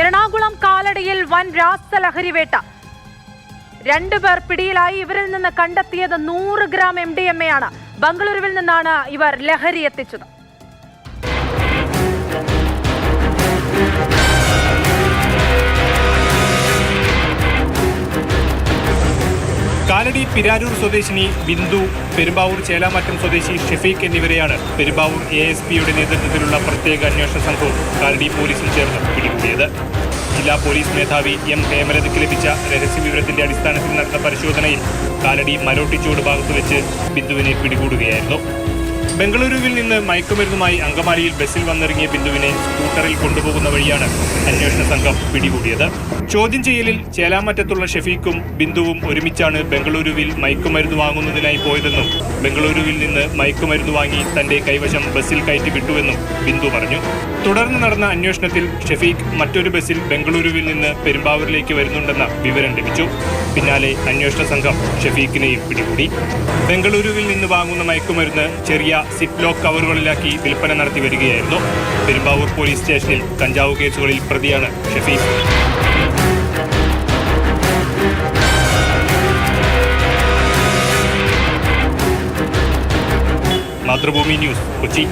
എറണാകുളം കാലടിയിൽ വൻ രാസലഹരിവേട്ട. രണ്ടു പേർ പിടിയിലായി. ഇവരിൽ നിന്ന് കണ്ടെത്തിയത് നൂറ് gram M D M A ആണ്. ബംഗളൂരുവിൽ നിന്നാണ് ഇവർ ലഹരി എത്തിച്ചത്. കാലടി പിരാരൂർ സ്വദേശിനി ബിന്ദു പെരുമ്പാവൂർ ചേലാമറ്റം സ്വദേശി ഷെഫീഖ് എന്നിവരെയാണ് പെരുമ്പാവൂർ എ എസ് പിയുടെ നേതൃത്വത്തിലുള്ള പ്രത്യേക അന്വേഷണ സംഘവും കാലടി പോലീസും ചേർന്ന് പിടികൂടിയത്. ജില്ലാ പോലീസ് മേധാവി എം ഹേമലതയ്ക്ക് ലഭിച്ച രഹസ്യവിവരത്തിന്റെ അടിസ്ഥാനത്തിൽ നടന്ന പരിശോധനയിൽ കാലടി മരോട്ടിച്ചോട് ഭാഗത്ത് വെച്ച് ബിന്ദുവിനെ പിടികൂടുകയായിരുന്നു. ബംഗളൂരുവിൽ നിന്ന് മയക്കുമരുന്നുമായി അങ്കമാലിയിൽ ബസ്സിൽ വന്നിറങ്ങിയ ബിന്ദുവിനെ സ്കൂട്ടറിൽ കൊണ്ടുപോകുന്ന വഴിയാണ് അന്വേഷണ സംഘം പിടികൂടിയത്. ചോദ്യം ചെയ്യലിൽ ചേലാമറ്റത്തുള്ള ഷെഫീഖും ബിന്ദുവും ഒരുമിച്ചാണ് ബംഗളൂരുവിൽ മയക്കുമരുന്ന് വാങ്ങുന്നതിനായി പോയതെന്നും ബംഗളൂരുവിൽ നിന്ന് മയക്കുമരുന്ന് വാങ്ങി തന്റെ കൈവശം ബസ്സിൽ കയറ്റി വിട്ടുവെന്നും ബിന്ദു പറഞ്ഞു. തുടർന്ന് നടന്ന അന്വേഷണത്തിൽ ഷെഫീഖ് മറ്റൊരു ബസ്സിൽ ബംഗളൂരുവിൽ നിന്ന് പെരുമ്പാവൂരിലേക്ക് വരുന്നുണ്ടെന്ന വിവരം ലഭിച്ചു. പിന്നാലെ അന്വേഷണ സംഘം ഷെഫീഖിനെയും പിടികൂടി. ബംഗളൂരുവിൽ നിന്ന് വാങ്ങുന്ന മയക്കുമരുന്ന് ചെറിയ സിപ്പ് ലോക്ക് കവറുകളിലാക്കി വിൽപ്പന നടത്തി വരികയായിരുന്നു. പെരുമ്പാവൂർ പോലീസ് സ്റ്റേഷനിൽ കഞ്ചാവ് കേസുകളിൽ പ്രതിയാണ് ഷഫീഫ്. മാതൃഭൂമി ന്യൂസ് കൊച്ചി.